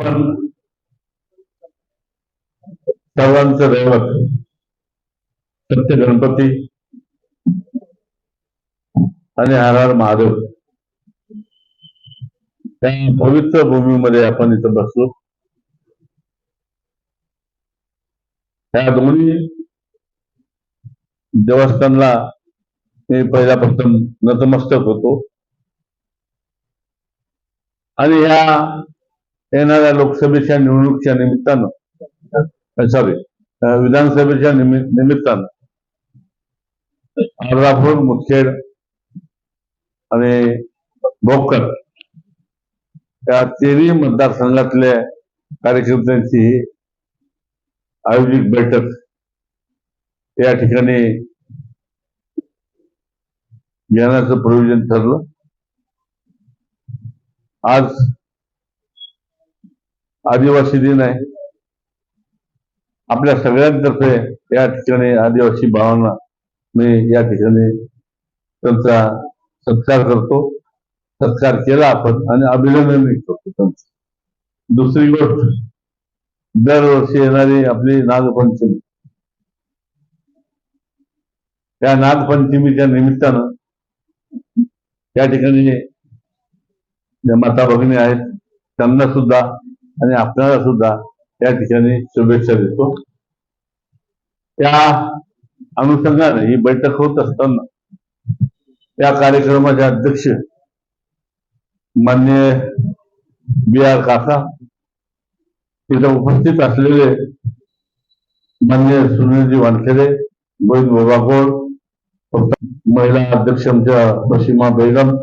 सर्वांचं दैवत. सत्य गणपती. आणि हर हर महादेव. त्या पवित्र भूमीमध्ये आपण इथं बसलो. त्या दोन्ही देवस्थानला मी पहिल्यापासून नतमस्तक होतो. आणि ह्या येणाऱ्या लोकसभेच्या निवडणुकीच्या निमित्तानं सॉरी विधानसभेच्या निमित्तानं अर्धापूर मुखेड आणि भोकर या तेरी मतदारसंघातल्या कार्यकर्त्यांची आयोजित बैठक या ठिकाणी घेण्याचं प्रयोजन ठरलं. आज आदिवासी दिन आहे. आपल्या सगळ्यांतर्फे या ठिकाणी आदिवासी भावांना मी या ठिकाणी त्यांचा सत्कार करतो. सत्कार केला आपण आणि अभिनंदन करतो त्यांचं. दुसरी गोष्ट दरवर्षी येणारी आपली नागपंचमी. त्या नागपंचमीच्या निमित्तानं या ठिकाणी ज्या माता भगिनी आहेत त्यांना सुद्धा आणि आपल्याला सुद्धा या ठिकाणी शुभेच्छा देतो. त्या अनुषंगाने ही बैठक होत असताना या कार्यक्रमाचे अध्यक्ष मान्य बी आर काका तिथं उपस्थित असलेले मान्य सुनीलजी वानखेडे मोहित बाबाकोड महिला अध्यक्ष आमच्या बशीमा बेगम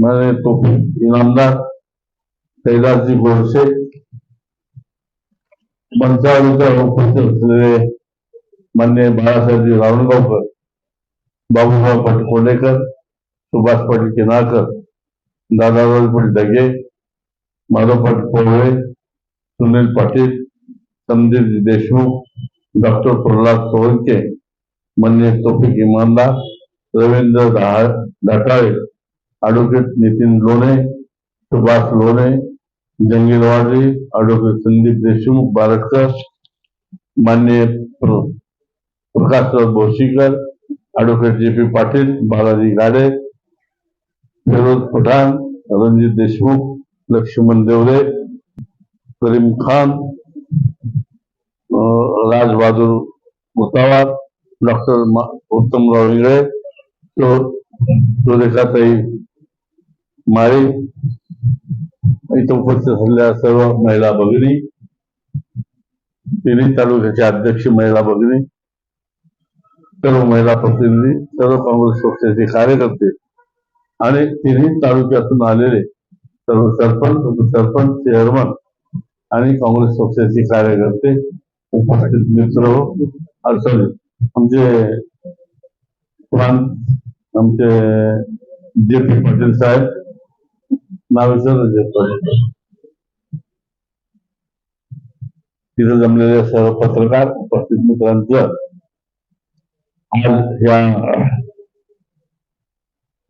तो इनामदार कैलासजी गोडसे मंचावर उपस्थित असलेले मान्य बाळासाहेबजी रावणगावकर बाबूराव पाटील कोंडेकर सुभाष पाटील किनाळकर दादाराव पाटील डगे माधव पाटील कोवळे सुनील पाटील संदीप देशमुख डॉक्टर प्रल्हाद सोळके मान्य तोफिक इमानदार रवींद्र दहा- धाटाळे ॲडव्होकेट नितीन लोणे सुभाष लोणे जंगीरवाडी ॲडव्होकेट संदीप देशमुख बारटकर मान्य Prakashrao Bhoshikar advocate J P Patil Balaji Gade Firoz Pathan Ranjit Deshmukh Laxman Deore Karim Khan Rajbahadur Mutawar doctor Uttamrao Ingle सुरेखाताई Mali. इथं उपस्थित असलेल्या सर्व महिला भगिनी तिन्ही तालुक्याचे अध्यक्ष महिला भगिनी सर्व महिला प्रतिनिधी सर्व काँग्रेस पक्षाचे कार्यकर्ते आणि तिन्ही तालुक्यातून आलेले सर्व सरपंच उपसरपंच चेअरमन आणि काँग्रेस पक्षाचे कार्यकर्ते उपस्थित मित्र अडचणी. आमचे प्रांत आमचे जे पी पाटील साहेब नाव विसरलं जे म्हणजे तिथं जमलेले सर्व पत्रकार उपस्थित मित्रांचं. आज या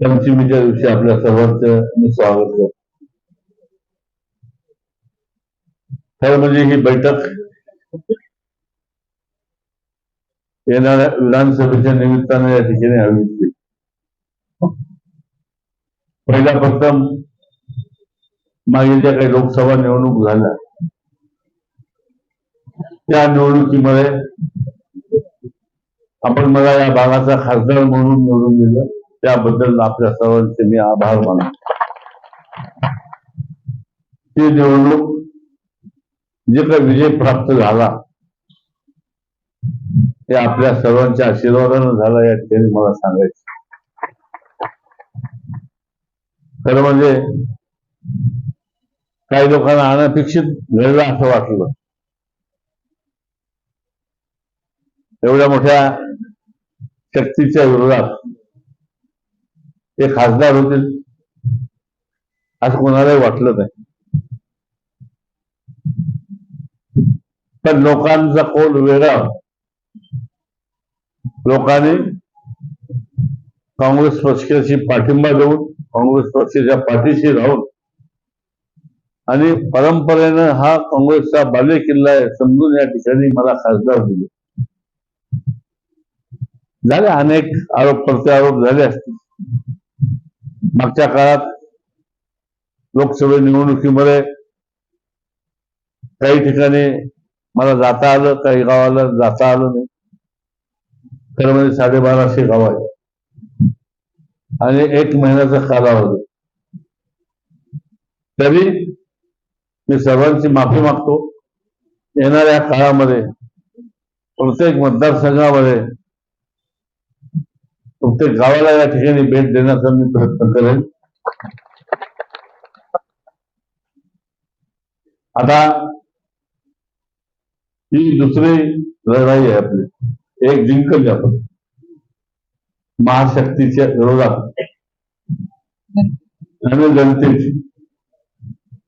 पंचमीच्या दिवशी आपल्या सर्वांचं मी स्वागत करतो. खरं म्हणजे ही बैठक येणाऱ्या विधानसभेच्या निमित्ताने या ठिकाणी आयोजित केली. पहिला प्रथम मागील ज्या काही लोकसभा निवडणूक झाल्या. त्या निवडणुकीमध्ये आपण मला या भागाचा खासदार म्हणून निवडून दिलं. त्याबद्दल आपल्या सर्वांचे मी आभार मानतो. ती निवडणूक जे काही विजय प्राप्त झाला ते आपल्या सर्वांच्या आशीर्वादानं झाला या ठिकाणी मला सांगायचं. खरं म्हणजे काही लोकांना अनपेक्षित घडलं असं वाटलं. एवढ्या मोठ्या शक्तीच्या विरोधात ते खासदार होतील असं कोणालाही वाटलं नाही. पण लोकांचा कोल वेगळा लोकांनी काँग्रेस पक्षाशी पाठिंबा देऊन काँग्रेस पक्षाच्या पाठीशी राहून आणि परंपरेनं हा काँग्रेसचा बाले किल्ला आहे समजून या ठिकाणी मला खासदार दिले. झाले अनेक आरोप प्रत्यारोप झाले असतील. मागच्या काळात लोकसभा निवडणुकीमध्ये काही ठिकाणी मला जाता आलं काही गावाला जाता आलं नाही. खरं म्हणजे साडेबाराशे गाव आहे आणि एक महिन्याचा कालावधी. तरी मी सर्वांची माफी मागतो. येणाऱ्या काळामध्ये प्रत्येक मतदारसंघामध्ये प्रत्येक गावाला या ठिकाणी भेट देण्याचा मी प्रयत्न करेन. आता ही दुसरी लढाई आहे आपली. एक जिंकली आपण. महाशक्तीच्या विरोधात. आणि जनतेची.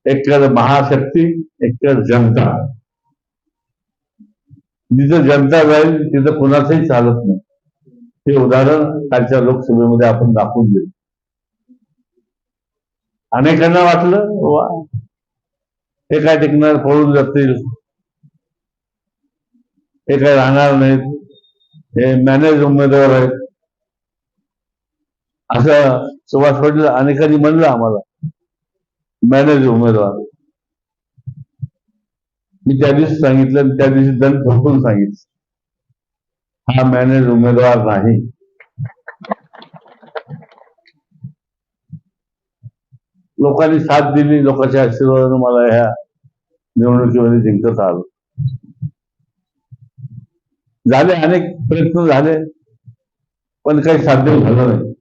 एककडे महाशक्ती एककडे जनता. जिथं जनता जाईल तिथं कुणाचंही चालत नाही. हे उदाहरण कालच्या लोकसभेमध्ये आपण दाखवून दिलं. अनेकांना वाटलं वा हे काय टिकणार पळून जातील. हे काय राहणार नाहीत. हे मॅनेज उमेदवार आहेत. असं सुभाष पाटील अनेकांनी म्हणलं आम्हाला. मॅनेज उमेदवार मी त्या दिवशी सांगितलं त्या दिवशी दंड ठोकून सांगितलं. हा मॅनेज उमेदवार नाही. लोकांनी साथ दिली लोकांच्या आशीर्वादाने मला ह्या निवडणुकीमध्ये जिंकत आलो. झाले अनेक प्रयत्न झाले पण काही साध्य झालं नाही.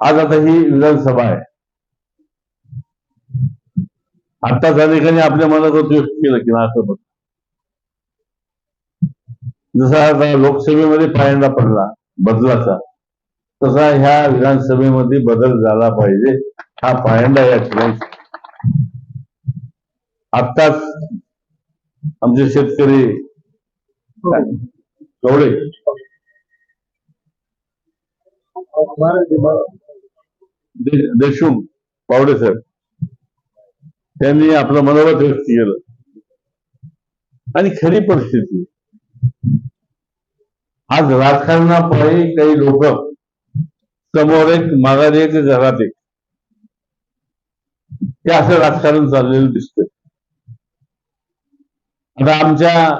आज आता ही विधानसभा आहे. आत्ताच अनेकांनी आपल्या मनात व्यक्त केलं की असं बघ जसा आता लोकसभेमध्ये पायंडा पडला बदलाचा तसा ह्या विधानसभेमध्ये बदल झाला पाहिजे हा पायंडा या ठिकाणी. आत्ताच आमचे शेतकरी कवडे. दे- देशमुख पावडे साहेब. त्यांनी आपलं मनोगत व्यक्त केलं. आणि खरी परिस्थिती. आज राजकारणापायी काही लोक समोर एक माघारी एक घरात एक. हे असं राजकारण चाललेलं दिसत आता आमच्या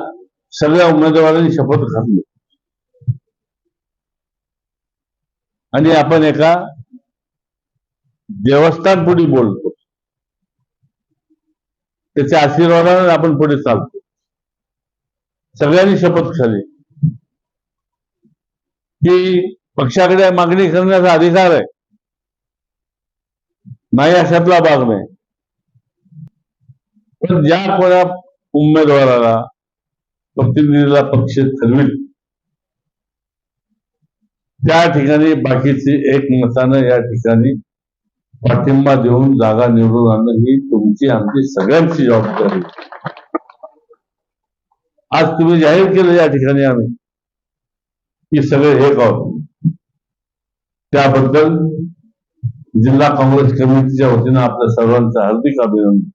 सगळ्या उमेदवारांनी शपथ घातली. आणि आपण एका देवस्थान पुढे बोलतो. त्याच्या आशीर्वादाने आपण पुढे चालतो. सगळ्यांनी शपथ खाली. की पक्षाकडे मागणी करण्याचा अधिकार आहे. नाही अशातला भाग नाही. पण ज्या कोणा उमेदवाराला प्रतिनिधीला पक्ष ठरविल त्या ठिकाणी बाकीचे एकमतानं या ठिकाणी पाठिंबा देऊन जागा निवडून आणणं ही तुमची आमची सगळ्यांची जबाबदारी. आज तुम्ही जाहीर केलं या ठिकाणी आम्ही. की सगळे एक आहोत त्याबद्दल जिल्हा काँग्रेस कमिटीच्या वतीनं आपल्या सर्वांचं हार्दिक अभिनंदन.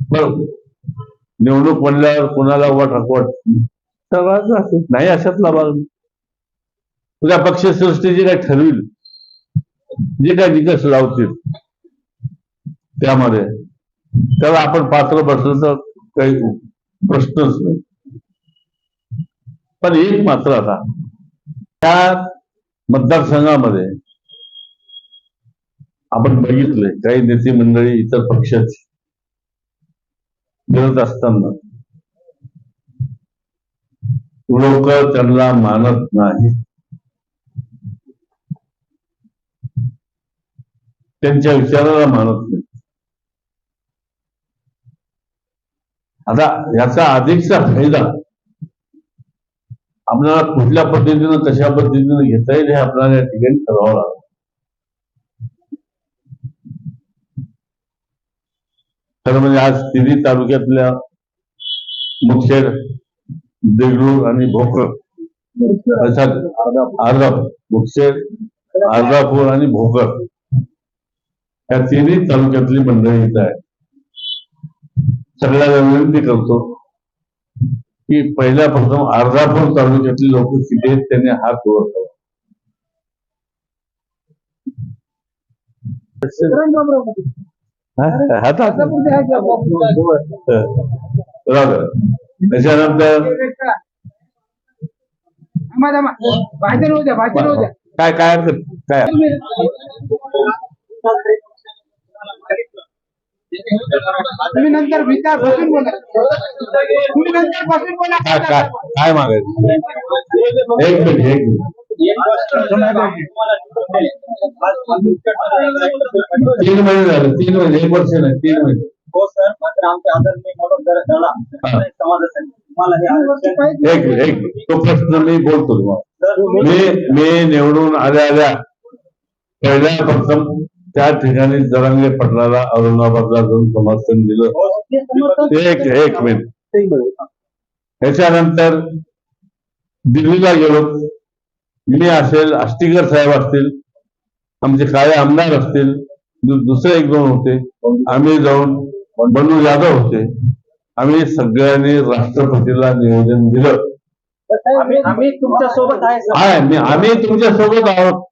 बरं. निवडणूक म्हणल्यावर कोणाला वाट वाट सर्वांचं असेल. नाही अशातला भाग तुझ्या पक्षसृष्टी जे काही ठरविल? जे काय निकष लावतील. त्यामध्ये. त्याला आपण पात्र बसलं तर काही प्रश्नच नाही. पण एक मात्र आता. त्या मतदारसंघामध्ये आपण बघितले काही नेते मंडळी इतर पक्षाची मिळत असताना लोक त्यांना मानत नाही त्यांच्या विचाराला मानत नाही. आता याचा अधिकचा फायदा आपल्याला कुठल्या पद्धतीनं कशा पद्धतीनं घेता येईल हे आपल्याला या ठिकाणी ठरवावं लागतं. खरं म्हणजे आज तिन्ही तालुक्यातल्या मुखेड देगलूर आणि भोकर अर्थात अर्धापूर. मुखेड आर्धापूर आणि भोकर. या तिन्ही तालुक्यातली मंडळी इथं आहे सगळ्याला विनंती करतो की पहिल्या प्रथम अर्धापूर तालुक्यातली लोक किती आहेत त्यांनी हात वर करा हा, हातात बरोबर त्याच्यानंतर काय काय काय? तुम्ही नंतर विचार बसून बोला. तुम्ही नंतर बसून बोला. काय काय काय मागायचं? एक मिनिट एक मिनिट. तीन महिने झाले तीन महिने एक वर्ष नाही तीन महिने. हो सर मात्र आमच्या आदरणीय मनोज समाजासाठी तुम्हाला हे आरक्षण एक मिनिट एक मिनिट. तो प्रश्न मी बोलतो तुम्हाला. सर तुम्ही मी मी निवडून आल्या आल्या. पहिल्या प्रथम त्या ठिकाणी जरांगे पटलाला औरंगाबादला जाऊन समर्थन दिलं. हो, एक एक मिनिट. त्याच्यानंतर दिल्लीला गेलो. मी असेल आष्टीकर साहेब असतील आमचे काळे आमदार असतील दुसरे एक दोन होते. आम्ही जाऊन बंडू जाधव होते. आम्ही सगळ्यांनी राष्ट्रपतीला निवेदन दिलं. आम्ही तुमच्यासोबत आहे सर. आहे मी आम्ही तुमच्यासोबत आहोत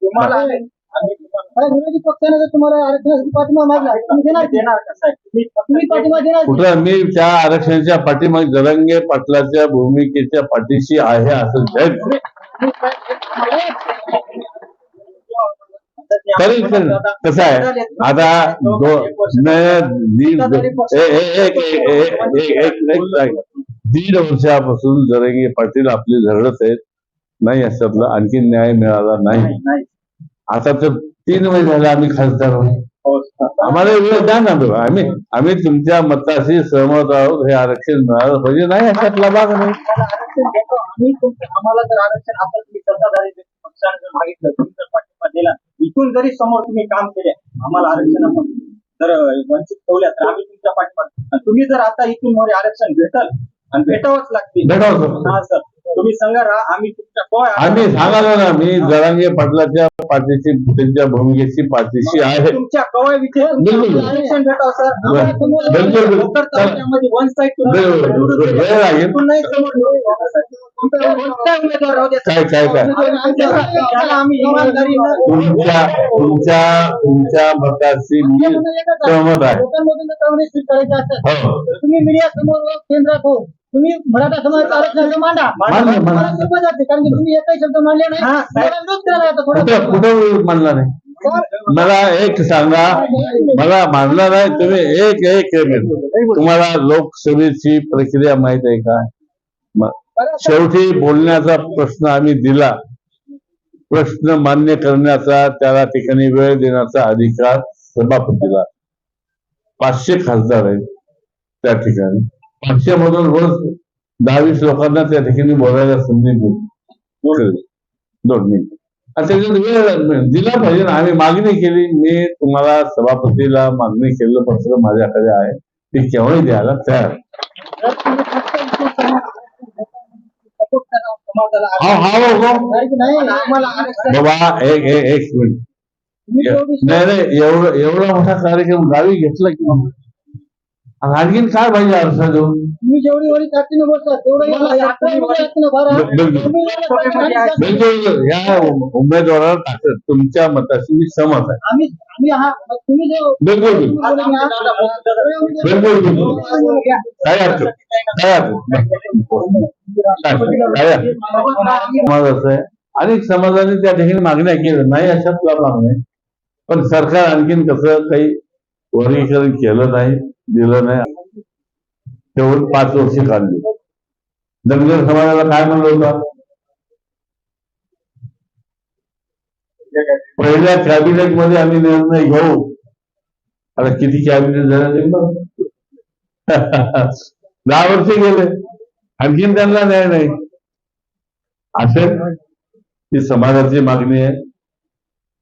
विरोधी पक्षाने जर तुम्हाला आरक्षणासाठी पाठिंबा मागला तुम्ही देणार की? देणार का साहेब तुम्ही तुम्ही पाठिंबा देणार की? कुठं मी त्या आरक्षणाच्या पाठीमागे जरंगे पाटलाच्या भूमिकेच्या पाठीशी आहे असं जग करेल करेल कसं आहे आता दो न- दीड ए- ए- एक एक- एक- एक- एक- एक जागी. दीड वर्षापासून जरंगे पाटील आपली झरडत आहेत नाही याच्यातला आणखी न्याय मिळाला नाही नाही आता तर तीन महिने झाले आम्ही खासदार. आम्हाला वेळ द्या ना. आम्ही आम्ही तुमच्या मताशी सहमत आहोत. हे आरक्षण मिळालं पाहिजे. नाही याच्यातला भाग नाही. इथून जरी समोर तुम्ही काम केले आम्हाला आरक्षण जर वंचित ठेवल्या तर आम्ही तुमच्या आणि तुम्ही जर आता इथून आरक्षण भेटल आणि भेटावंच लागतील. भेटावंच लागतील. हा सर. तुम्ही सांगा राहा आम्ही तुमच्या आम्ही सांगालो ना मी जरांगे पाटलाच्या पाठीशी त्यांच्या भूमिकेची पाठीशी आहे. तुमच्या कवाय विषयी. आरक्षण भेटावं सर वन साईड. काय काय काय? तुमच्या तुमच्या तुमच्या मताशी मी सहमत आहे. हो तर तुम्ही मीडिया समोर केंद्रात हो. तुम्ही मराठा समाजाचं आरक्षण मांडा. मला सोपं जाते कारण की तुम्ही एकही शब्द मांडले नाही. हा, साहेब. विरोध कुठं थोडं कुठं नाही मला एक सांगा. मला मानला नाही तुम्ही एक एक तुम्हाला लोकसभेची प्रक्रिया माहीत आहे का? म- शेवटी बोलण्याचा प्रश्न आम्ही दिला. प्रश्न मान्य करण्याचा त्याला ठिकाणी वेळ देण्याचा अधिकार सभापतीला. पाचशे खासदार आहेत त्या ठिकाणी. पाचशे मधून रोज दहावीस लोकांना त्या ठिकाणी बोलायला संधी मिळते. दोन मिनिट. त्याच्यात वेळ दिला पाहिजे ना. आम्ही मागणी केली. मी तुम्हाला सभापतीला मागणी केलेलं पत्र माझ्याकडे आहे. ते केव्हाही द्यायला तयार. बाबा एक एक एक मिनिट. नाही नाही. एवढं एवढा मोठा कार्यक्रम गावी घेतला की आणखीन काय पाहिजे अर्थ देऊन तुम्ही जेवढी वरी ताकदीने बोलता तेवढं मला या एवढं उमेदवाराला टाकत तुमच्या मताशी मी सहमत आहे. आम्ही आम्ही हा तुम्ही जो बिलकुल बिलकुल बिलकुल काय अर्थ काय अर्थ काय काय अर्थ? समाज असं आहे. अनेक समाजाने त्या ठिकाणी मागण्या केल्या. नाही अशातला भाग नाही. पण सरकार आणखीन कसं काही वर्गीकरण केलं नाही. दिलं नाही. तेवढं पाच वर्ष काढली. धनगर समाजाला काय म्हणलं होतं? पहिल्या कॅबिनेटमध्ये आम्ही निर्णय घेऊ. आता किती कॅबिनेट झाले दहा वर्ष गेले. आणखीन त्यांना न्याय नाही. असेल. ती समाजाची मागणी आहे.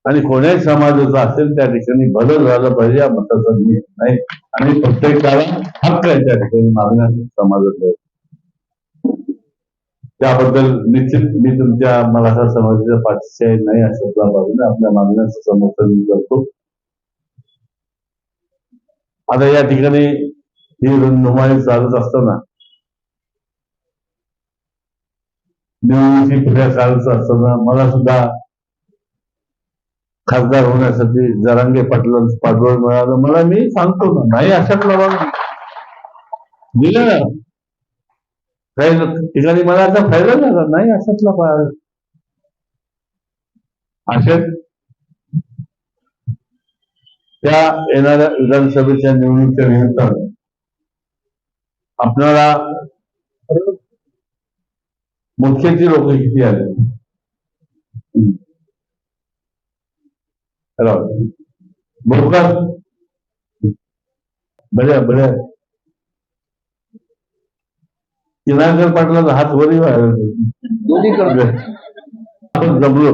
आणि कोण्याही समाजाचं असेल त्या ठिकाणी बदल झाला पाहिजे या मताचा मी नाही. आणि प्रत्येकाला हक्क आहे त्या ठिकाणी मागण्या समाजाचा त्याबद्दल निश्चित मी तुमच्या मराठा समाजाच्या पाठीशी नाही असं बाजूने आपल्या मागण्याचं समर्थन करतो. आता या ठिकाणी ही नुमाई चालत असताना निवडणुकी पुढे चालत असताना मला सुद्धा खासदार होण्यासाठी जरांगे पाटलांचं पाठबळ मिळालं. मला मी सांगतो ना नाही अशातला भाग दिलं ना. काही ठिकाणी मला आता फायदा झाला. नाही अशातला भाग अशात त्या येणाऱ्या विधानसभेच्या निवडणुकीच्या निमित्तानं आपणाला मुख्यची लोक किती आले? हॅलो बरोबर? बढिया बढिया. किनाळकर पाटलाचा हात वरी आपण जमलो.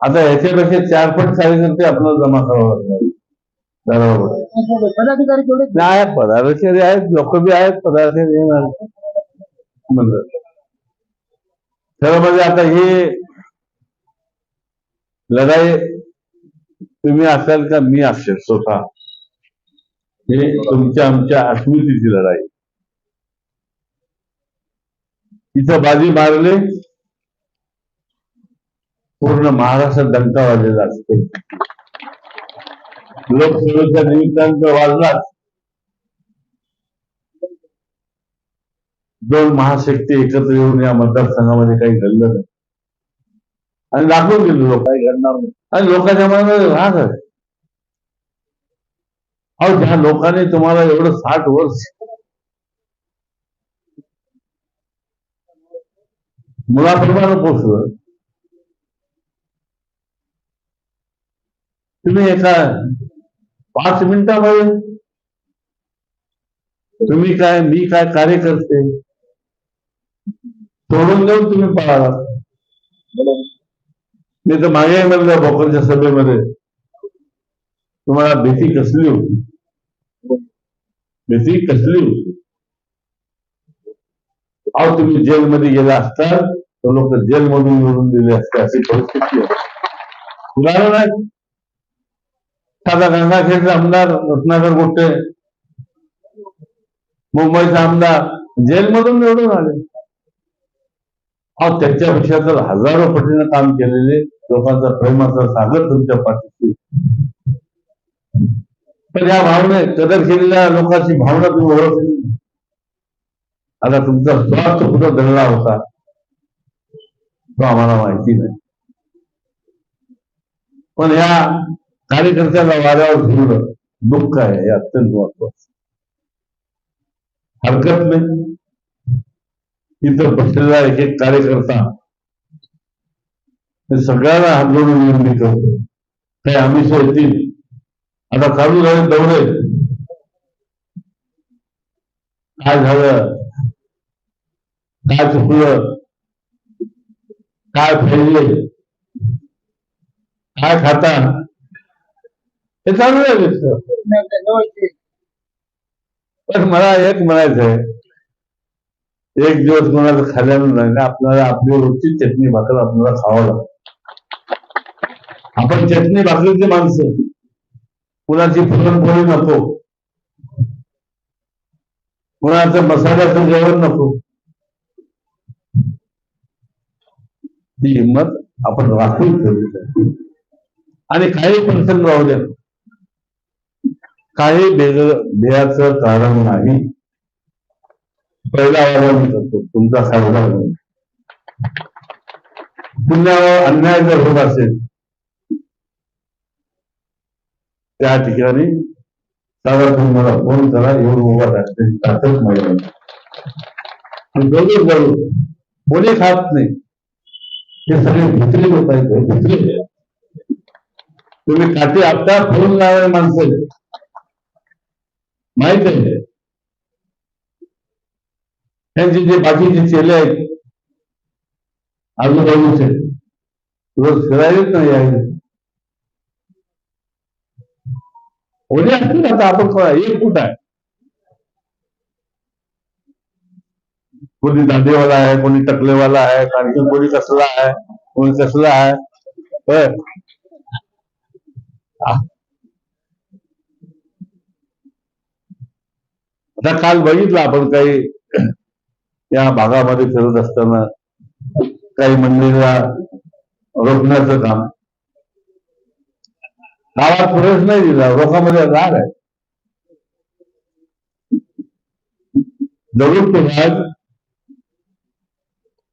आता याच्यापेक्षा चार पट कार्यकर्ते आपल्याला जमा करावं लागणार. नाही पदाधिकारी आहेत लोक बी आहेत पदाधिकारी येणार. म्हणजे आता ही लढाई तुम्ही असाल का? मी असेल स्वतः. हे तुमच्या आमच्या अस्मितेची लढाई. तिथं बाजी मारले. पूर्ण महाराष्ट्र डंका वाजलेला असतो. लोकसभेच्या निमित्तानं वाजला. वाजलाच दोन महाशक्ती एकत्र येऊन या मतदारसंघामध्ये काही घडलं नाही. आणि दाखवून गेलो लोक काही घडणार नाही आणि लोकांच्या मनामध्ये राग आहे अहो ज्या लोकांनी तुम्हाला एवढं साठ वर्ष। मुलाप्रमाणे पोचलं तुम्ही एका पाच मिनिटामध्ये तुम्ही काय मी काय कार्य करते सोडून देऊन तुम्ही पळाला मी तर मागे म्हणलं भोकरच्या सभेमध्ये. तुम्हाला भीती कसली होती? भीती कसली होती? अहो तुम्ही जेलमध्ये गेला असता तर लोक जेलमधून निवडून दिले असते अशी परिस्थिती उदाहरण आहे साधा गंगाखेडचे आमदार रत्नाकर गोटे. मुंबईचे आमदार. जेलमधून निवडून आले. अहो त्याच्यापेक्षा तर हजारो पटीनं काम केलेले लोकांचा प्रेमाचा सागर तुमच्या पाठीशी. पण या भावने कदर केलेल्या लोकांची भावना तुम्ही ओळखली आता तुमचा स्वार्थ कुठं धरला होता? तो आम्हाला माहिती नाही. पण या कार्यकर्त्याला वाऱ्यावर घेऊन दुःख आहे हे अत्यंत महत्वाचं हरकत नाही. इतर बसलेला एक एक कार्यकर्ता सगळ्याला सगळ्यांना हात जोडून विनंती करतो काही आमिष येतील आता चालू झाले दौरे. काय झालं? काय चुकलं? काय फेडले काय खाता? हे चालू आहे पण मला एक म्हणायचं आहे एक दिवस कोणाला खाल्ल्यानं नाही ना आपल्याला आपली रोजची चटणी भाकर आपल्याला खावं लागतं. आपण चटणी भाकरीची माणसं. कुणाची पुरणपोळी नको. कुणाचं मसाल्याचं जेवण नको. ती हिंमत आपण राखून ठेवली आणि काही प्रसंग राहू द्या. काही वेगळं ध्येयाचं कारण नाही. पहिला वादा मी करतो. तुमचा खासदार म्हणून. पुण्यावर अन्याय जर होत असेल त्या ठिकाणी दादा मला फोन करा येऊन उभा राहते ताकद माझ्या जरूर जरूर कोणी खात नाही. हे सगळे भित्री लोक आहेत भित्री तुम्ही काठी आपटा फोन लावणारे माणसं माहीत आहे. त्यांचे जे बाकीचे चेले आहेत आजूबाजूचे रोज फिरायलाच नाही यायचे उद्या ना आता आपण थोडा एक कुठं आहे. कोणी दांडेवाला आहे कोणी टकलेवाला आहे आणखी कोणी कसला आहे कोणी कसला आहे. आता काल बघितलं आपण काही या भागामध्ये फिरत असताना काही मंदिरला रोखण्याचं काम. गावात प्रवेश नाही दिला लोकांमध्ये राग आहे. नवीन तो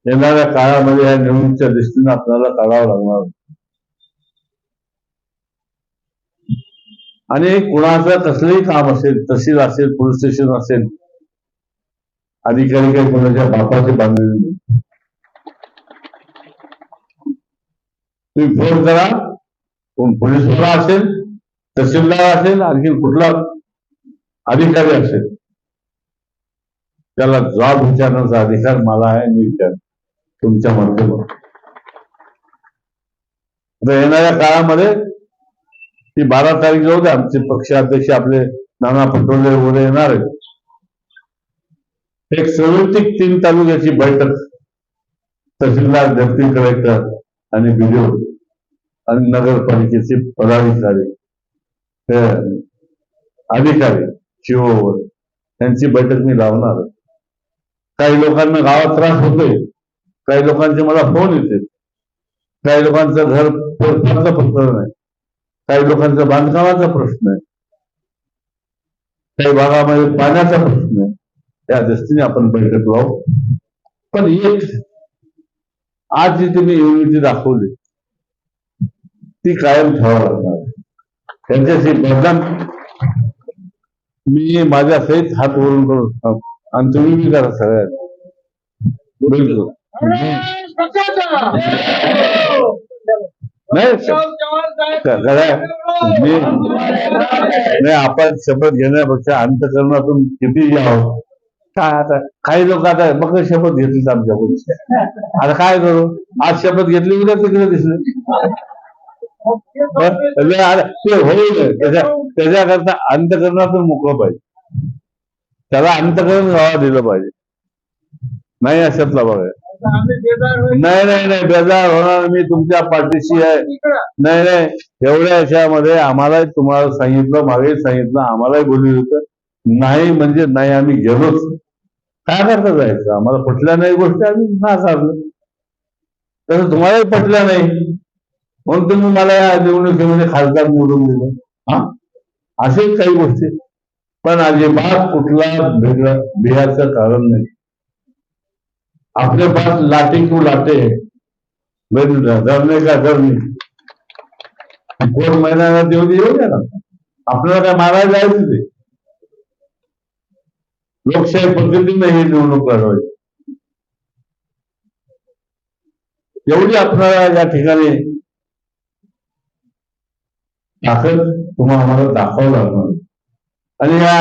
येणाऱ्या काळामध्ये या निवडणुकीच्या दृष्टीने आपल्याला काढावं लागणार. आणि कुणाचं कसलंही काम असेल तहसील असेल पोलीस स्टेशन असेल अधिकारी काही कोणाच्या बापाचे बांधलेले नाही. तुम्ही फोन करा. कोण पोलीसवाला असेल तहसीलदार असेल आणखी कुठला अधिकारी असेल त्याला जबाब विचारण्याचा अधिकार मला आहे मी विचार तुमच्या माध्यमातून आता येणाऱ्या काळामध्ये ती बारा तारीख जाऊ द्या आमचे पक्षाध्यक्ष आपले नाना पटोले वगैरे येणार आहेत. एक संयुक्तिक तीन तालुक्याची बैठक तहसीलदार डेप्टी कलेक्टर आणि बीडीओ आणि नगरपालिकेचे पदाधिकारी अधिकारी शिवोवर त्यांची बैठक मी लावणार काही लोकांना गावात त्रास होतोय. काही लोकांचे मला फोन येते. काही लोकांचं घर फेरफारचं प्रकरण आहे काही लोकांचा बांधकामाचा प्रश्न आहे. काही भागामध्ये पाण्याचा प्रश्न आहे. त्या दृष्टीने आपण बैठक लावू. पण एक आज जी तुम्ही युनिटी दाखवली. ती कायम ठेवावं लागणार. त्यांच्याशी बदनाम मी माझ्या सहित हात वरून करू आणि तुम्ही मी करा सगळ्यात. बिलकुल. नाही नाही आपण शपथ घेण्यापेक्षा अंतकरणातून किती यावं काय आता काही लोक आता मग शपथ घेतलीच आमच्या आमच्याकडून. आता काय करू? आज शपथ घेतली उद्या तिकडे दिसले. ते होईल. त्याच्या त्याच्याकरता अंतकरणातून मोकळं पाहिजे. त्याला अंतकरण गावा दिलं पाहिजे. नाही अशातला बघा. नाही नाही नाही. बेजार होणार मी तुमच्या पाठीशी आहे. नाही नाही. एवढ्या याच्यामध्ये आम्हालाही तुम्हाला सांगितलं मागे सांगितलं आम्हालाही बोलली होतं नाही म्हणजे नाही आम्ही गेलोच. काय करता जायचं? आम्हाला पटल्या नाही गोष्टी आम्ही नाकारलं तसं तुम्हालाही पटल्या नाही. म्हणून तुम्ही मला या निवडणुकीमध्ये खासदार निवडून दिलं. हा? असे काही गोष्टी. पण अजिबात कुठला वेगळा बिहारचं कारण नाही. आपले पास लाटे को लाटे. का? डर नहीं. कोण महिन्याला देऊ येऊ द्या ना. आपल्याला काय मारायला जायचं ते? लोकशाही पद्धतीने ही निवडणूक लढवायची. एवढी आपल्याला या ठिकाणी ताकद तुम्हाला आम्हाला दाखवावं लागणार. आणि या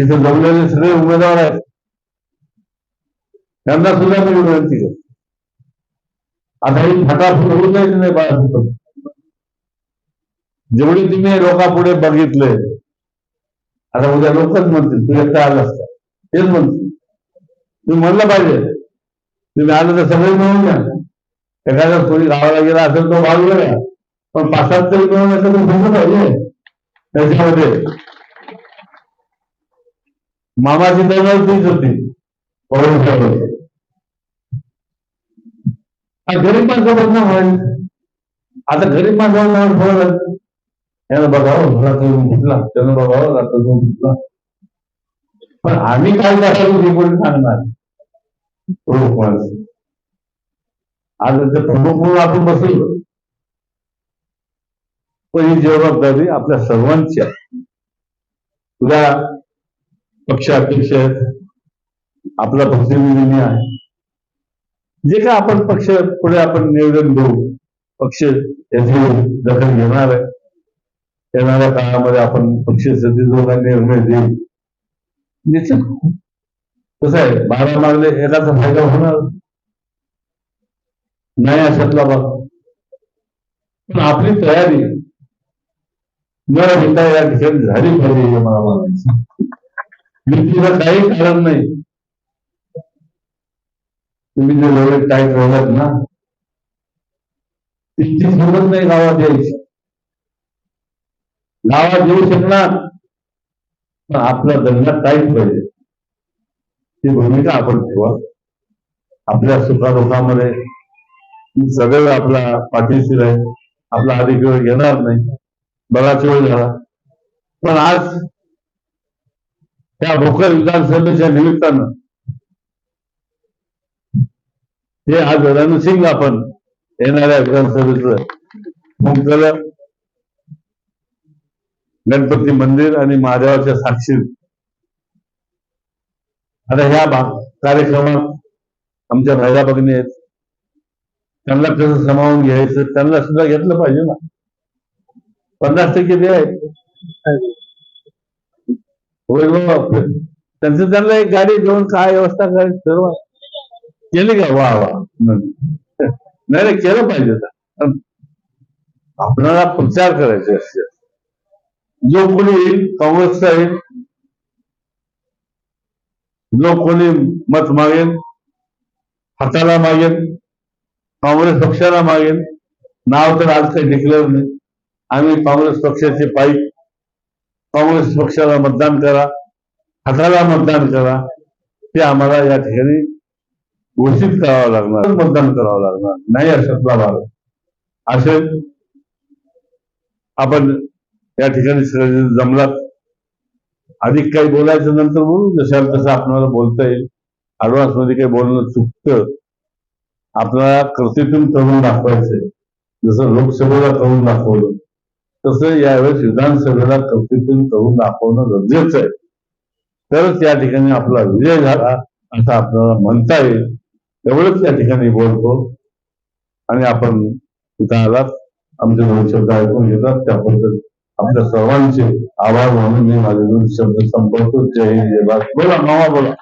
इथे जमलेले सगळे उमेदवार आहेत. त्यांना सुद्धा मी विनंती करतो आता ही फटाफट होऊ द्यायची नाही बाळा जेवढी तुम्ही लोकांपुढे बघितले आता उद्या लोकच म्हणतील तू काय आलं असतं तेच म्हणतील. तुम्ही म्हणलं पाहिजे. तुम्ही आलं तर सगळे मिळून घ्या. एखादा कोणी गावाला गेला असेल तो भाग घ्या पण पाच सात तरी मिळून असं तर होतं पाहिजे. त्याच्यामध्ये. मामाची तयारी तीच होती. गरीब माणसावर ना होईल आता गरीब माणसावर फरक त्यानं बघावं घरात येऊन घेतला. त्यानं बघावं रात्र येऊन घेतला. पण आम्ही काय करायचं हे कोणी सांगणार? प्रमुख माणसं. आज प्रमुख म्हणून आपण बसलो. पण ही जबाबदारी आपल्या सर्वांची आहे. तुझ्या पक्ष अध्यक्ष आहेत आपला प्रतिनिधी आहे. जे काय आपण पक्ष पुढे आपण निवेदन देऊ पक्ष याची दखल घेणार आहे. येणाऱ्या काळामध्ये आपण पक्ष सदस्य निर्णय देऊ. निश्चित. कसं आहे बारा मागले एकाचा फायदा होणार. नाही अशातला बघ पण आपली तयारी न घेता या ठिकाणी झाली पाहिजे हे मला मी तिला काही कारण नाही. तुम्ही जे एवढे टाईट राहिलात ना तितकी सुरुवात नाही गावात यायची गावात येऊ शकणार पण आपला धंदा टाईट पाहिजे. ती भूमिका आपण ठेवा. आपल्या सुखादुखामध्ये सगळं आपला पाठीशीर आहे आपला अधिकार वेळ घेणार नाही. बराच वेळ झाला. पण आज त्या भोकर विधानसभेच्या निमित्तानं हे आज रणसिंग आपण येणाऱ्या विधानसभेचं मुंबईला गणपती मंदिर आणि महादेवाच्या साक्षी आता ह्या भा- कार्यक्रमात आमच्या महिला भगिनी आहेत. त्यांना कसं समावून घ्यायचं त्यांना सुद्धा घेतलं पाहिजे ना. पन्नास टक्के ते आहेत होय हो त्यांचं त्यांना एक गाडी घेऊन काय व्यवस्था करायची सर्व केली का? वा वा. नाही नाही केलं पाहिजे आपल्याला प्रचार करायचे असते जो कोणी येईल काँग्रेसचा येईल जो कोणी मत मागेल हाताला मागेल काँग्रेस पक्षाला मागेल नाव तर आज काही डिक्लेअर नाही. आम्ही काँग्रेस पक्षाचे पाईप काँग्रेस पक्षाला मतदान करा. हाताला मतदान करा. ते आम्हाला या ठिकाणी घोषित करावं लागणार. मतदान करावं लागणार. नाही अशातला भाग. असेल आपण या ठिकाणी सगळे जमलात. अधिक काही बोलायचं नंतर बोलू. जशाल तसं आपल्याला बोलता येईल. ऍडव्हान्समध्ये काही बोलणं चुकतं. आपल्याला कृतीतून करून दाखवायचंय. जसं लोकसभेला करून दाखवलं. तसं यावेळेस विधानसभेला कृतीतून करून दाखवणं गरजेचं आहे. तरच या ठिकाणी आपला विजय झाला असं आपल्याला म्हणता येईल. एवढंच या ठिकाणी बोलतो. आणि आपण इथं आलात. आमचे दोन शब्द ऐकून घेतात त्याबद्दल आपल्या सर्वांचे आभार म्हणून मी माझे दोन शब्द संपवतो. जय हिंद जय भारत. बोला मावा बोला.